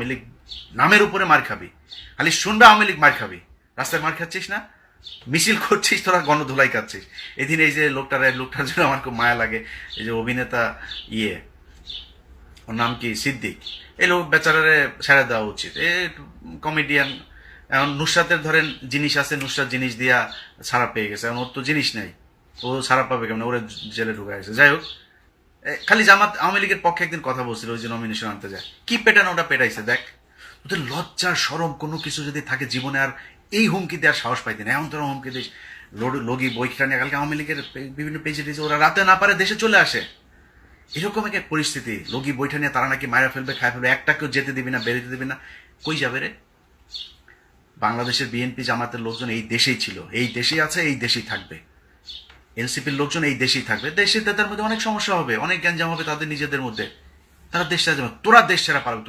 আওয়ামী নামের উপরে মার খাবি। খালি শুনবে আওয়ামী মার খাবি। রাস্তায় মার খাচ্ছিস না? মিছিল করছিস, তোরা গণধুলাই খাচ্ছিস এদিন এই যে লোকটার লোকটার জন্য আমার খুব মায়া লাগে। এই যে অভিনেতা ইয়ে ওর নাম কি? সিদ্দিক। এই লোক বেচারারে ছেড়ে দেওয়া উচিত। এ কমেডিয়ান এখন নুসরাতের ধরেন জিনিস আছে, নুসরাত জিনিস দিয়া ছাড়া পেয়ে গেছে। এখন ওর তো জিনিস নেই। ও ছাড়া পাবে কেমন? ওরে জেলে ঢুকা গেছে। যাই হোক খালি জামাত আওয়ামী লীগের পক্ষে একদিন কথা বলছিল, ওই যে নমিনেশন আনতে যায়। কি পেটানো ওটা পেটাইছে, দেখ। ওদের লজ্জা সরম কোনো কিছু যদি থাকে জীবনে, আর এই হুমকি দেওয়ার সাহস পাইতেন এমন তোরা হুমকি দিস লগি বইটা নিয়ে কালকে আওয়ামী লীগের বিভিন্ন পেজে টেজে ওরা রাতে না পারে দেশে চলে আসে। এরকম এক পরিস্থিতি। লগি, বইটা নিয়ে তারা নাকি মায়েরা ফেলবে, খায় ফেলবে, একটা কেউ যেতে দিবি না, বেরোতে দিবি না। কই যাবে রে? বাংলাদেশের বিএনপি জামাতের লোকজন এই দেশেই ছিল। এই দেশেই আছে, এই দেশেই থাকবে। এনসিপির লোকজন এই দেশেই থাকবে। দেশে তাদের মধ্যে অনেক সমস্যা হবে, অনেক জ্ঞান জামা হবে তাদের নিজেদের মধ্যে। তারা দেশ ছাড়া তোরা দেশ ছাড়া পারবে